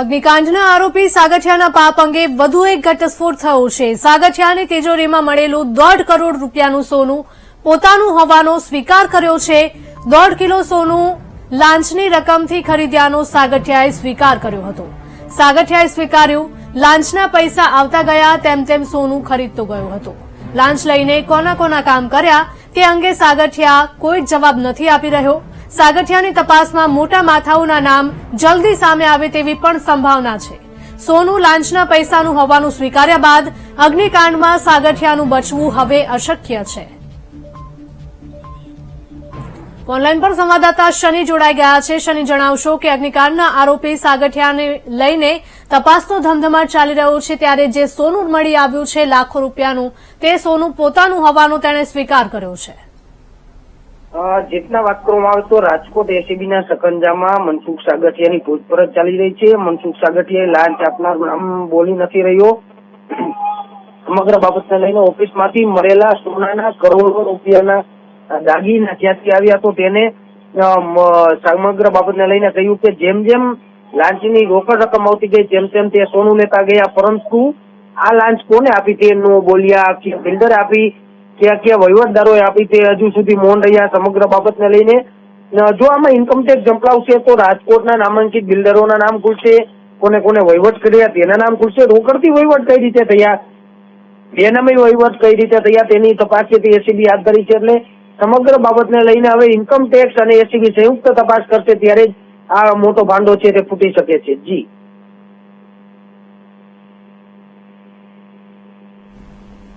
અગ્નિકાંડના આરોપી સાગઠિયાના પાપ અંગે વધુ એક ઘટસ્ફોટ થયો છે. સાગઠિયાની તિજોરીમાં મળેલું દોઢ કરોડ રૂપિયાનું સોનું પોતાનું હોવાનો સ્વીકાર કર્યો છે. દોઢ કિલો સોનું લાંચની રકમથી ખરીદ્યાનો સાગઠિયાએ સ્વીકાર કર્યો હતો. સાગઠિયાએ સ્વીકાર્યું, લાંચના પૈસા આવતા ગયા, તેમ તેમ સોનું ખરીદતો ગયો હતો. લાંચ લઈને કોના કોના કામ કર્યા, તે અંગે સાગઠિયા કોઈ જવાબ નથી આપી રહ્યો. સાગઠિયાની તપાસમાં મોટા માથાઓના નામ જલ્દી સામે આવે તેવી પણ સંભાવના છે. સોનું લાંચના પૈસાનું હોવાનું સ્વીકાર્યા બાદ અગ્નિકાંડમાં સાગઠિયાનું બચવું હવે અશક્ય છે. ઓનલાઈન પર સંવાદદાતા શનિ જોડાઈ ગયા છે. શનિ જણાવશો કે અગ્નિકાંડના આરોપી સાગઠિયાને લઈને તપાસનો ધમધમાટ ચાલી રહ્યો છે. ત્યારે જે સોનું મળી આવ્યું છે લાખો રૂપિયાનું, તે સોનું પોતાનું હોવાનો તેણે સ્વીકાર કર્યો છે. જેટલા વાત કરવામાં આવે તો રાજકોટ એસીબી ના સકંજામાં મનસુખ સાગઠિયાની પૂછપરછ ચાલી રહી છે. મનસુખ સાગઠિયાએ લાંચ આપનાર નામ બોલી નથી રહ્યો. સમગ્ર બાબતને લઈને ઓફિસમાંથી મળેલા સોનાના કરોડો રૂપિયાના દાગીના ક્યાંથી આવ્યા તો તેને સમગ્ર બાબતને લઈને કહ્યું કે જેમ જેમ લાંચની રોકડ રકમ આવતી ગઈ, તેમ તેમ તે સોનું લેતા ગયા. પરંતુ આ લાંચ કોને આપી? તે નો બોલ્યા બિલ્ડરે આપી. ક્યાં ક્યાં વહીવટદારોએ આપી તે હજુ સુધી મૌન રહ્યા સમગ્ર બાબતને લઈને. જો આમાં ઇન્કમટેક્સ જંપલાવશે તો રાજકોટના નામાંકિત બિલ્ડરોના નામ ખુલશે. કોને કોને વહીવટ કર્યા તેના નામ ખુલશે. રોકડથી વહીવટ કઈ રીતે થયા? બેનામી વહીવટ કઈ રીતે થયા તેની તપાસ છે તે એસીબી હાથ ધરી છે એટલે સમગ્ર બાબતને લઈને હવે ઇન્કમ અને એસીબી સંયુક્ત તપાસ કરશે ત્યારે જ આ મોટો ભાંડો છે તે ફૂટી શકે છે. જી.